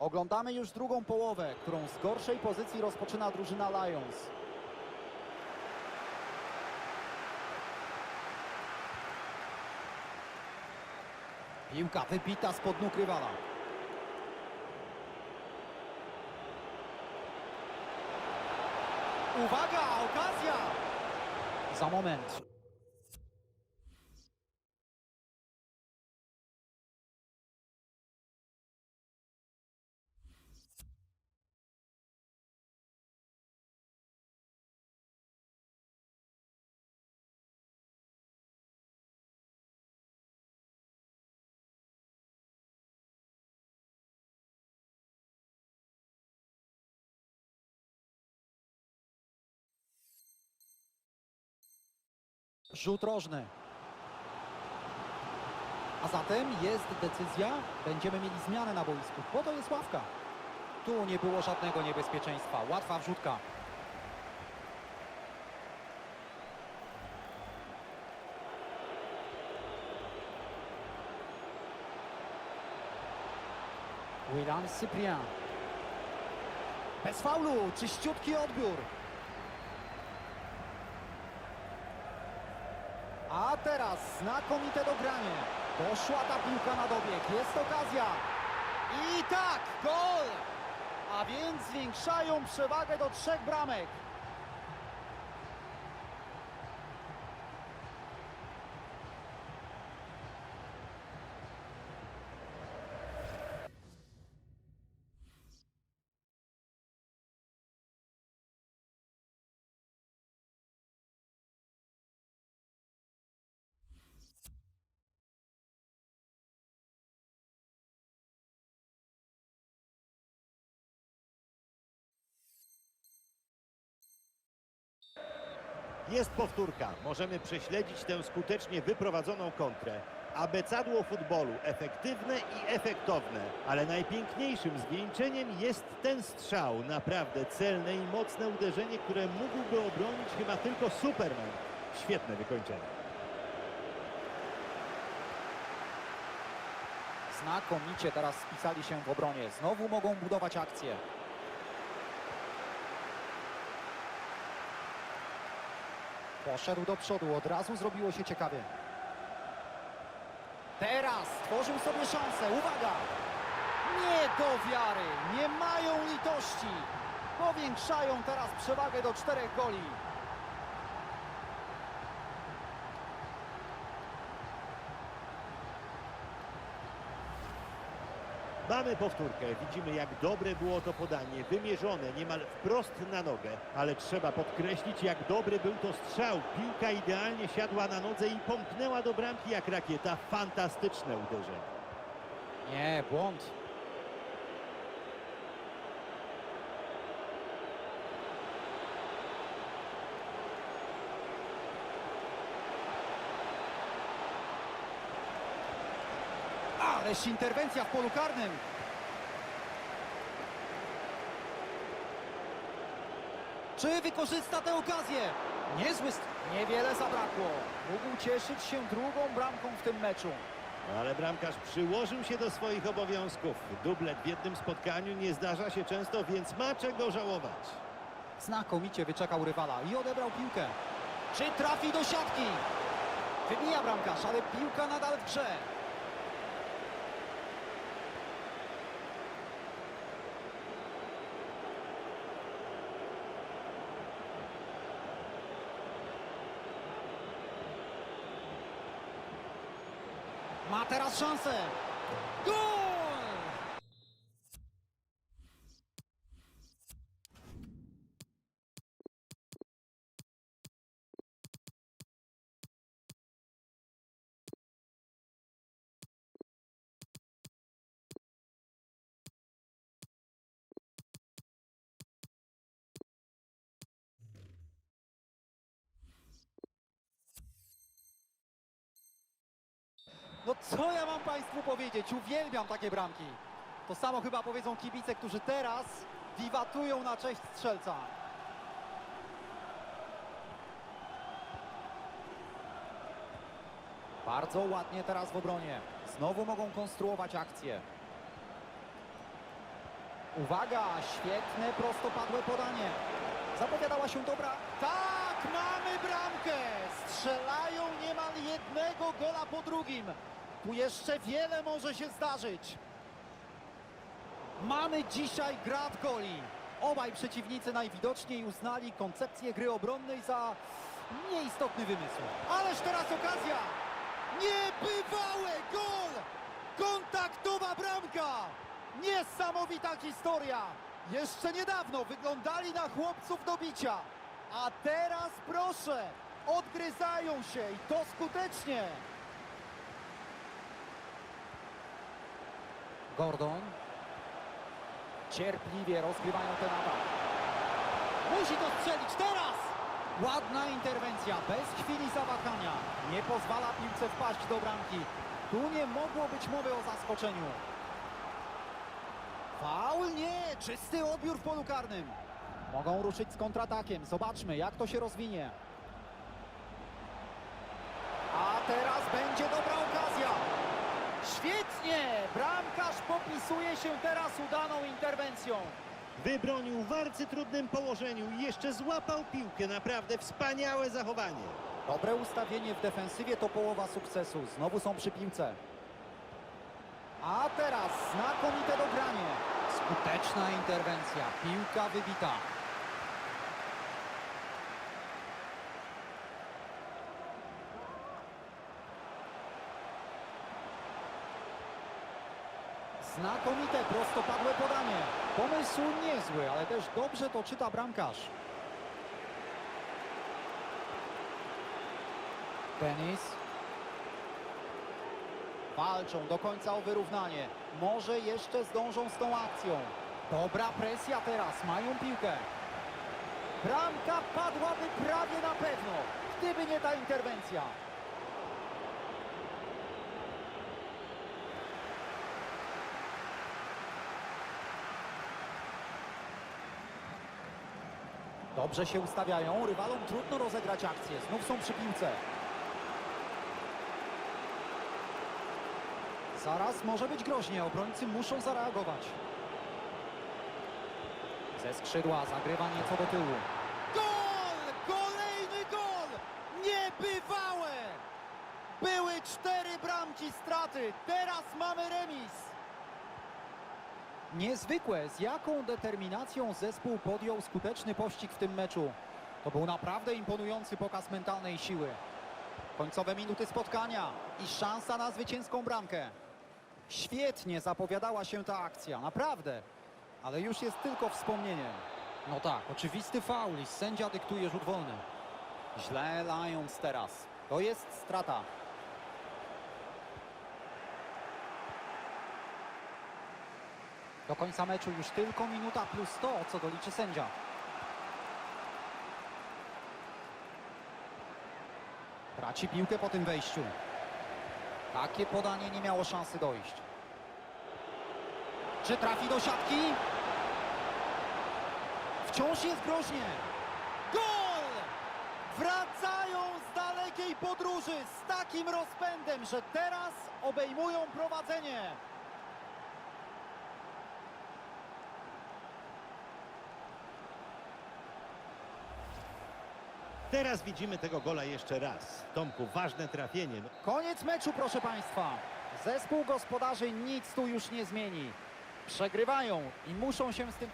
Oglądamy już drugą połowę, którą z gorszej pozycji rozpoczyna drużyna Lions. Piłka wybita spod nóg rywala. Uwaga, okazja! Za moment. Rzut rożny. A zatem jest decyzja, będziemy mieli zmianę na boisku. Po to jest ławka. Tu nie było żadnego niebezpieczeństwa. Łatwa wrzutka. Willan Cyprien. Bez faulu, czyściutki odbiór. A teraz znakomite dogranie. Poszła ta piłka na dobieg. Jest okazja. I tak, gol! A więc zwiększają przewagę do trzech bramek. Jest powtórka. Możemy prześledzić tę skutecznie wyprowadzoną kontrę. Abecadło futbolu efektywne i efektowne, ale najpiękniejszym zwieńczeniem jest ten strzał. Naprawdę celne i mocne uderzenie, które mógłby obronić chyba tylko Superman. Świetne wykończenie. Znakomicie teraz spisali się w obronie. Znowu mogą budować akcję. Poszedł do przodu, od razu zrobiło się ciekawie. Teraz stworzył sobie szansę, uwaga! Nie do wiary, nie mają litości. Powiększają teraz przewagę do czterech goli. Mamy powtórkę. Widzimy, jak dobre było to podanie. Wymierzone niemal wprost na nogę. Ale trzeba podkreślić, jak dobry był to strzał. Piłka idealnie siadła na nodze i pomknęła do bramki jak rakieta. Fantastyczne uderzenie. Nie, błąd. Ależ interwencja w polu karnym. Czy wykorzysta tę okazję? Niezły... Niewiele zabrakło. Mógł cieszyć się drugą bramką w tym meczu. Ale bramkarz przyłożył się do swoich obowiązków. Dublet w jednym spotkaniu nie zdarza się często, więc ma czego żałować. Znakomicie wyczekał rywala i odebrał piłkę. Czy trafi do siatki? Wybija bramkarz, ale piłka nadal w grze. Ma teraz szansę. Gol! No co ja mam Państwu powiedzieć? Uwielbiam takie bramki. To samo chyba powiedzą kibice, którzy teraz wiwatują na cześć strzelca. Bardzo ładnie teraz w obronie. Znowu mogą konstruować akcję. Uwaga, świetne prostopadłe podanie. Zapowiadała się dobra. Tak, mamy bramkę. Strzelają niemal jednego gola po drugim. Tu jeszcze wiele może się zdarzyć. Mamy dzisiaj grad goli. Obaj przeciwnicy najwidoczniej uznali koncepcję gry obronnej za nieistotny wymysł. Ależ teraz okazja! Niebywałe gol! Kontaktowa bramka! Niesamowita historia! Jeszcze niedawno wyglądali na chłopców do bicia, a teraz proszę, odgryzają się i to skutecznie. Gordon cierpliwie rozgrywają ten atak. Musi to strzelić teraz! Ładna interwencja, bez chwili zawahania. Nie pozwala piłce wpaść do bramki. Tu nie mogło być mowy o zaskoczeniu. Faul? Nie! Czysty odbiór w polu karnym. Mogą ruszyć z kontratakiem. Zobaczmy, jak to się rozwinie. A teraz będzie dobra okazja. Świetnie! Bramkarz popisuje się teraz udaną interwencją. Wybronił w arcytrudnym położeniu i jeszcze złapał piłkę. Naprawdę wspaniałe zachowanie. Dobre ustawienie w defensywie to połowa sukcesu. Znowu są przy piłce. A teraz znakomite dogranie. Skuteczna interwencja. Piłka wybita. Znakomite prostopadłe podanie. Pomysł niezły, ale też dobrze to czyta bramkarz. Denis. Walczą do końca o wyrównanie. Może jeszcze zdążą z tą akcją. Dobra presja teraz, mają piłkę. Bramka padłaby prawie na pewno, gdyby nie ta interwencja. Dobrze się ustawiają, rywalom trudno rozegrać akcję. Znów są przy piłce. Zaraz może być groźnie, obrońcy muszą zareagować. Ze skrzydła zagrywa nieco do tyłu. Gol! Kolejny gol! Niebywałe! Były cztery bramki straty, teraz mamy remis. Niezwykłe, z jaką determinacją zespół podjął skuteczny pościg w tym meczu. To był naprawdę imponujący pokaz mentalnej siły. Końcowe minuty spotkania i szansa na zwycięską bramkę. Świetnie zapowiadała się ta akcja, naprawdę. Ale już jest tylko wspomnieniem. No tak, oczywisty faul i sędzia dyktuje rzut wolny. Źle Lions teraz. To jest strata. Do końca meczu już tylko minuta plus to, co doliczy sędzia. Traci piłkę po tym wejściu. Takie podanie nie miało szansy dojść. Czy trafi do siatki? Wciąż jest groźnie. Gol! Wracają z dalekiej podróży z takim rozpędem, że teraz obejmują prowadzenie. Teraz widzimy tego gola jeszcze raz. Tomku, ważne trafienie. Koniec meczu, proszę Państwa. Zespół gospodarzy nic tu już nie zmieni. Przegrywają i muszą się z tym